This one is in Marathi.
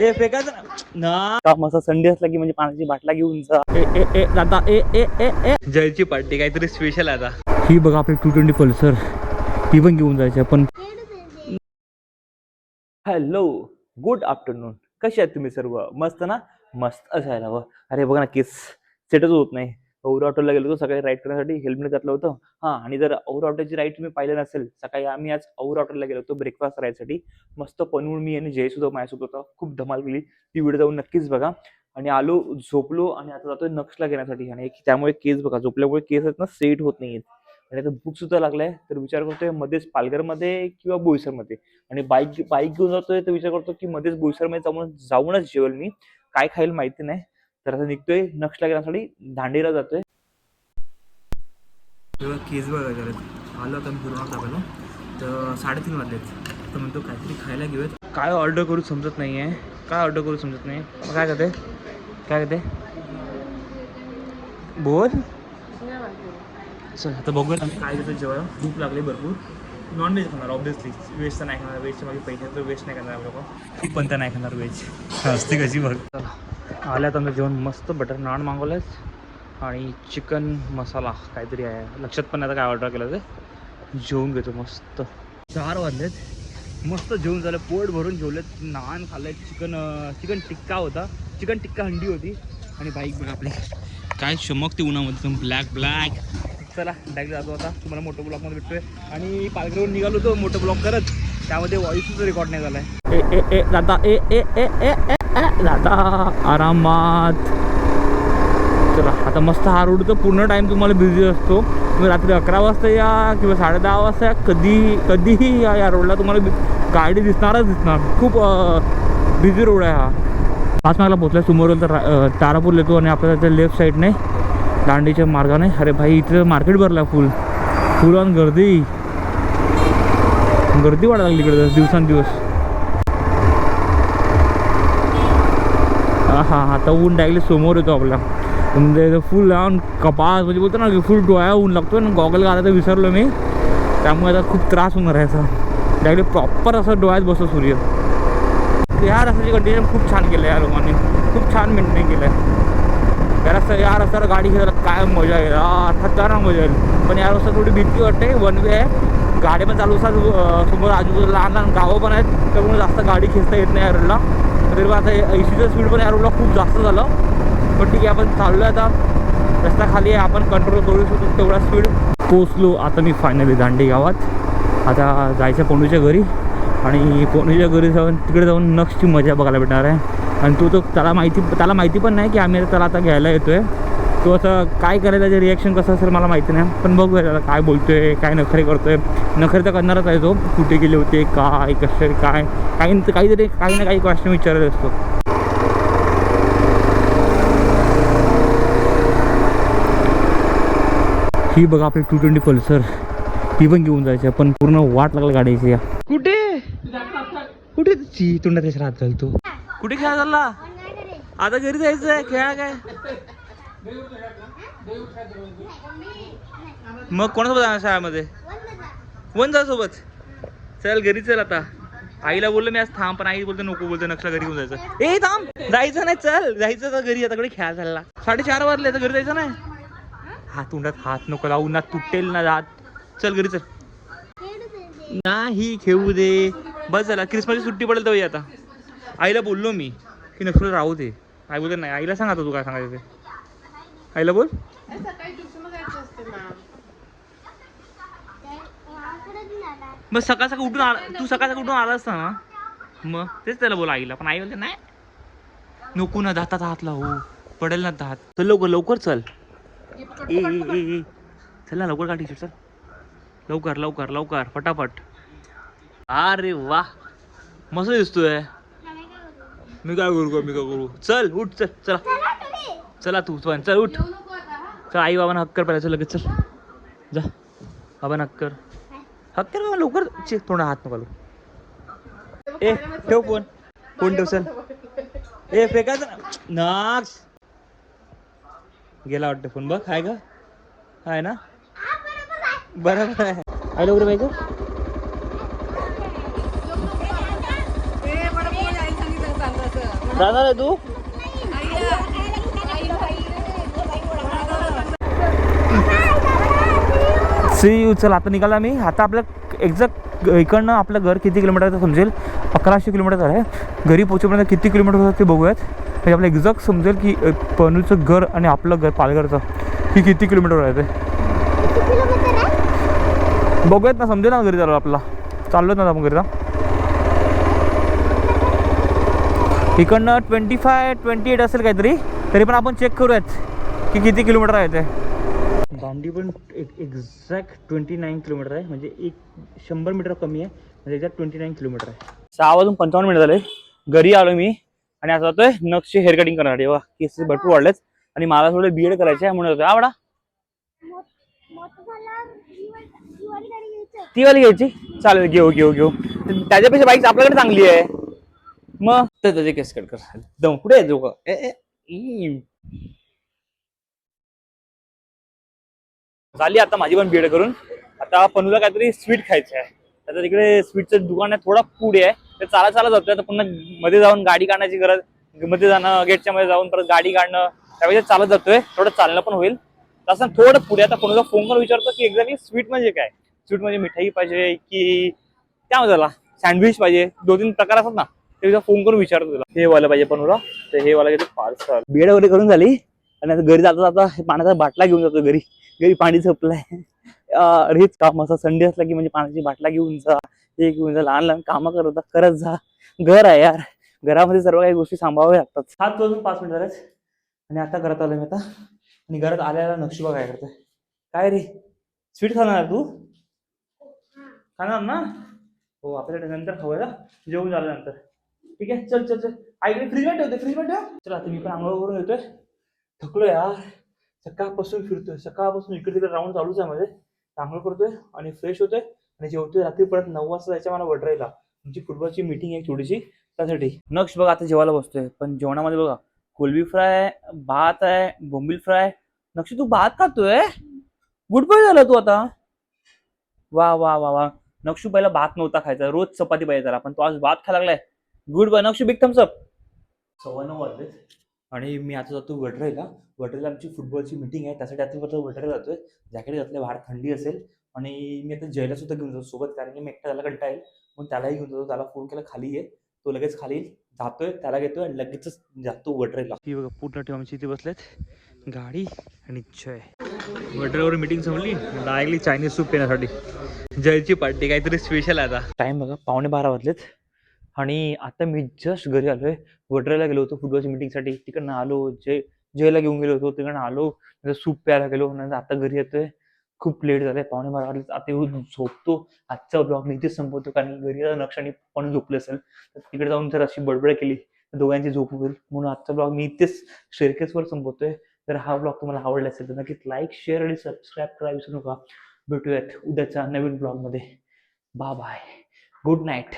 ए फेकायचं ना. ना. का मस्त संडे असला की म्हणजे पाण्याची बाटला घेऊन जा. ए ए ए दादा ए ए ए ए. जयची पार्टी काहीतरी स्पेशल आहे आता. ही बघा आपली टू ट्वेंटी पल्सर. ती पण घेऊन जायची आपण. हॅलो गुड आफ्टरनून कसे आहेत तुम्ही सर्व? मस्त ना? मस्त असायला हवं. अरे बघा ना केस सेटच होत नाही. और ऑटोला गेलो होतो सकाळी राईड करण्यासाठी हेल्मेट घातलं होतं. हां आणि जर ओव्हर ऑटोची राईड तुम्ही पाहिलं नसेल सकाळी आम्ही आज और ऑटोला गेलो होतो ब्रेकफास्ट राहायसाठी मस्त पनवून मी आणि जय सुद्धा माझ्यासोबत होता. खूप धमाल केली. ती व्हिडिओ जाऊन नक्कीच बघा. आणि आलो झोपलो आणि आता जातोय नक्षला घेण्यासाठी. आणि एक- त्यामुळे केस बघा झोपल्यामुळे केस आहेत ना सेट होत नाहीत आणि आता भूक सुद्धा लागलाय तर विचार करतोय मध्येच पालघरमध्ये किंवा बोईसरमध्ये. आणि बाईक बाईक घेऊन जातोय तर विचार करतो की मध्येच बोईसरमध्ये जाऊन जाऊनच जेवल मी. काय खाईल माहिती नाही. तर आता निघतोय नक्षला लागण्यासाठी. दांडेला जातोय. तेव्हा केस बघा करत आलो आता मी पूर्ण दाबायला तर साडेतीन वाजलेत. तर म्हणतो काहीतरी खायला घेऊयात. काय ऑर्डर करू समजत नाही आहे काय ऑर्डर करू समजत नाही मग काय करते? काय करते? बोल. चल आता बघूया आम्ही काय करतो जेव्हा भूक लागली भरपूर. नॉनव्हेज खाणार ऑब्विसली व्हेज तर नाही खाणार. व्हेजचे मागे पैसे तर व्हेज नाही करणार लोक ती पण तर नाही खाणार व्हेज असते कशी बघ. चला आल्यात आम्ही जेवण मस्त बटर नान मागवलंच आणि चिकन मसाला काहीतरी आहे. लक्षात पण आता काय ऑर्डर केलं ते. जेवून घेतो मस्त. चार वाजलेत. मस्त जेवून झालं. पोट भरून जेवलेत. नान खाल्लंय. चिकन चिकन टिक्का होता. चिकन टिक्का हंडी होती. आणि बाईक बघा आपली. काय चमकते उन्हामध्ये. तुम ब्लॅक ब्लॅक चला डायरेक्ट जातो आता. तुम्हाला मोठं ब्लॉकमध्ये भेटतोय. आणि पालघरवरून निघालो होतो. मोठं ब्लॉक करत. त्यामध्ये व्हॉइस रेकॉर्ड नाही ए ए ए ए. दादा आरामात. चला आता मस्त हा रोड तर पूर्ण टाईम तुम्हाला बिझी असतो. तुम्ही रात्री अकरा वाजता या किंवा साडे दहा वाजता या. कधी कधीही या या रोडला तुम्हाला गाडी दिसणारच दिसणार खूप बिझी रोड आहे हा. पाच मागला पोचला समोर तर तारापूर येतो आणि आपल्याला त्याच्या लेफ्ट साईडने दांडीच्या मार्गाने. अरे भाई इथे मार्केट भरला फुल फुल ऑन गर्दी. गर्दी वाढायला लागली इकडे दिवसांदिवस. हां आता ऊन डायरेक्टली समोर येतो आपला. म्हणजे फुल लावून कपास म्हणजे बोलतो ना की फुल डोळ्या ऊन लागतो ना गॉगल घालायचं विसरलो मी. त्यामुळे आता खूप त्रास होणार आहे असा डायरेक्ट प्रॉपर असं डोळ्यात बसतो सूर्य. या रस्त्याची कंडिशन खूप छान केलं आहे या लोकांनी. खूप छान मेंटेन केलं आहे. या रस्ता या रस्त्यावर गाडी घ्यायला काय मजा येईल. अर्थात खतरनाक मजा येईल. पण या रस्त्यात थोडी भीती वाटते. वन वे आहे. गाडी पण चालू असतात समोर आजूबाजूला लहान लहान गावं पण आहेत. त्यामुळे जास्त गाडी खेचता येत नाही या रोडला तरी मग आता सीचं स्पीड पण या रोडला खूप जास्त झालं. पण ठीक आहे आपण चाललो आता. रस्ता खाली आहे आपण कंट्रोल करू शकतो तेवढा स्पीड पोचलो आता मी फायनली दांडे गावात. आता जायचं पोंडूच्या घरी. आणि पोंडूच्या घरी जाऊन तिकडे जाऊन नक्षची मजा बघायला भेटणार आहे. आणि तो तो त्याला माहिती त्याला माहिती पण नाही की आम्ही त्याला आता घ्यायला येतो आहे तो असं काय करायला त्याचे रिॲक्शन कसं असेल मला माहिती नाही. पण बघूया त्याला काय बोलतोय काय नखरे करतोय. नखरे तर करणारच आहे तो. कुठे गेले होते काय कसे काय? काही काहीतरी काही ना काही क्वेश्चन विचारत असतो. ही बघा आपली टू ट्वेंटी पल्सर ती पण घेऊन जायची पण पूर्ण वाट लागला गाडीची. या कुठे? कुठे? ती तोंडात हात घालतो कुठे खेळा चालला? आता घरी जायचंय खेळा काय? मग कोणासोबत जाणार शाळेमध्ये? वन जा सोबत चल घरी चल आता. आईला बोललो मी आज थांब पण आई बोलते नको बोलते नक्षला घरी घेऊन जायचं. ए थांब. जायचं नाही चल. जायचं तर घरी आता कडे खेळा चालला. साडेचार वाजले तर घरी जायचं नाही. हात तोंडात हात नको लावू ना तुटेल ना जात चल घरी चल. नाही खेळू दे. बस झाला. क्रिसमसची सुट्टी पडेल तर आता. आईला बोललो मी की नक्षला राहू दे. आई बोलते नाही आईला सांगा आता तू काय सांगायचं ते. आईला बोल. सकाळी ट्युशनला जायचं असते ना मग सकाळ सकाळ उठून आला तू सकाळ सकाळ उठून आला असता ना? मग तेच त्याला बोल आईला. पण आई बोलते नाही. नको ना दातात हात लावू. पडेल ना दात. चल लवकर लवकर चल. ए ए ए ए. चल ना लवकर काढी चल. लवकर लवकर लवकर. फटाफट. अरे वा. मस्त दिसतोय. मी काय करू का मी काय करू? चल उठ चल चला. चला तू पण चल उठ. चल आई बाबांना हक्कर पाहिजे चल लगेच चल. जा. बाबांना हक्कर. हक्कर बाबा लवकर थोडा हात नको. ए ठेव फोन. फोन ठेव चल. ए फेकायचं ना नाक्स गेला वाटतं फोन बघ आहे का? आहे ना? बरोबर आहे. चाललं असं जाणार आहे तू? सी यू चल आता निघाला मी आता आपल्या एक्झॅक्ट इकडनं आपलं घर किती किलोमीटर समजेल? अकराशे किलोमीटर आहे. घरी पोहोचेपर्यंत किती किलोमीटर होतं ते बघूयात. म्हणजे आपल्याला एक्झॅक्ट समजेल की पनूचं घर आणि आपलं घर पालघरचं. की किती किलोमीटर आहे ते? बघूयात ना समजेल ना घरी चालू आपल्याला चाललोच ना आपण घरीला इकडनं ट्वेंटी फाय ट्वेंटी एट असेल काहीतरी. तरी पण आपण चेक करूयात की किती किलोमीटर आहे ते. दांडी पण एक एक्झॅक्ट ट्वेंटी नाईन किलोमीटर आहे. म्हणजे एक शंभर मीटर कमी आहे. म्हणजे एक्झॅक्ट ट्वेंटी नाईन किलोमीटर आहे. सहा वाजून पंचावन्न मिनिट झाले. घरी आलो मी. आणि आता जातोय नक्षी हेअर कटिंग करणार वा केस भरपूर वाढलेत. आणि मला थोडे बीएड करायचे आहे म्हणून आवडा ती वाली घ्यायची? चालेल घेऊ घेऊ घेऊ. त्याच्यापेक्षा बाईक आपल्याकडे चांगली आहे. मग. तर त्याचे केस कट कर. दम कुठे आहे दोघं? ए, झाली आता माझी पण बीएड करून. आता पनूला काहीतरी स्वीट खायचं आहे. आता तिकडे स्वीटचं दुकान आहे थोडा पुढे आहे. ते चाला चाला जातोय. आता पुन्हा मध्ये जाऊन गाडी काढण्याची गरजमध्ये जाणं गेटच्या मध्ये जाऊन परत गाडी काढणं त्यावेळेस चालत जातोय. थोडं चालणं पण होईल. तसं थोडं पुढे आता पनूला फोन करून विचारतो की एक्झॅक्टली स्वीट म्हणजे काय? स्वीट म्हणजे मिठाई पाहिजे की काय झाला सँडविच पाहिजे. दोन तीन प्रकार असतात ना ते फोन करून विचारतो तुला. हे वाला पाहिजे पनूला. तर हे वाला घेतो पार्सल बेड वगैरे करून झाली. आणि आता घरी जाता जाता पाण्याचा बाटला घेऊन जातो घरी. घरी पाणी झपलंय. अं, हेच काम असं संडे असला की म्हणजे पाण्याची बाटला घेऊन जा हे घेऊन जा लहान लहान कामं करत करत जा. घर आहे यार. घरामध्ये सर्व काही गोष्टी सांभाळाव्या लागतात. सात वाजून पाच मिनिट झालेच आणि आता घरात आलोय मी आता. आणि घरात आल्याला नक्षीबा काय करतोय. काय रे? स्वीट खाणार तू? खाणार ना? हो आपल्याला नंतर खाऊया ना जेवून झाल्यानंतर ठीक आहे? चल चल चल. आईकडे फ्रीजमध्ये ठेवते फ्रीजमध्ये ठेव चल आता मी पण आंघोळ करून येतोय. थकलो यार. सकाळपासून फिरतोय. सकाळपासून इकडे तिकडे राऊंड चालूच आहे माझे. आंघोळ करतोय आणि फ्रेश होतोय आणि जेवतोय रात्री परत नऊ वाजता जायचं मला वडरायला आमची फुटबॉलची मीटिंग आहे थोडीशी त्यासाठी. नक्ष बघा आता जेवायला बसतोय. पण जेवणामध्ये बघा कोलबी फ्राय भात आहे बोंबील फ्राय. नक्ष तू भात खातोय? गुड बॉय झाला तू आता. वा वा वा वा. नक्षू पहिला भात नव्हता खायचा. रोज चपाती पाहिजे त्याला. पण तो आज भात खायला लागलाय. Good bye Nakshu big Thums Up सव्वा नऊ वाजलेत. आणि मी आता जातो वडरेला. वडरेला आमची फुटबॉलची मीटिंग आहे. त्यासाठी आता फक्त वडरेला जातोय. जॅकेट घातलं बाहेर थंडी असेल आणि मी आता जयला सुद्धा घेऊन जातो सोबत कारण की मी एकटा त्याला कंटाळेल. मग त्यालाही घेऊन जातो. त्याला फोन केला खाली ये. तो लगेच खाली येईल. जातोय त्याला घेतोय आणि लगेचच जातो वडरेला. ही बघा पूर्ण टीम आमची इथे बसलेत. गाडी आणि जय. वडरेवर मीटिंग संपली. डायरेक्टली चायनीज सूप पिण्यासाठी. जयची पार्टी काहीतरी स्पेशल आहे आता. टाइम बघा पावणे बारा वाजलेत. आणि आता मी जस्ट घरी आलोय. वडरेला गेलो होतो फुटबॉलची मीटिंगसाठी तिकडनं आलो जय जयला घेऊन गेलो होतो तिकडनं आलो. नंतर सूप प्यायला गेलो. नंतर आता घरी येतोय. खूप लेट झालंय. पाहुणे बारा वाटलं आता येऊन झोपतो. आजचा ब्लॉग मी इथेच संपवतो. कारण घरी आता नक्ष आणि पण झोपले असेल. तर तिकडे जाऊन जर अशी बडबड केली तर दोघांची झोप होईल. म्हणून आजचा ब्लॉग मी इथेच शेरकेसवर संपवतोय. तर हा ब्लॉग तुम्हाला आवडला असेल तर नक्कीच लाईक शेअर आणि सबस्क्राईब करायला विसरू नका. भेटूयात उद्याच्या नवीन ब्लॉगमध्ये बा बाय गुड नाईट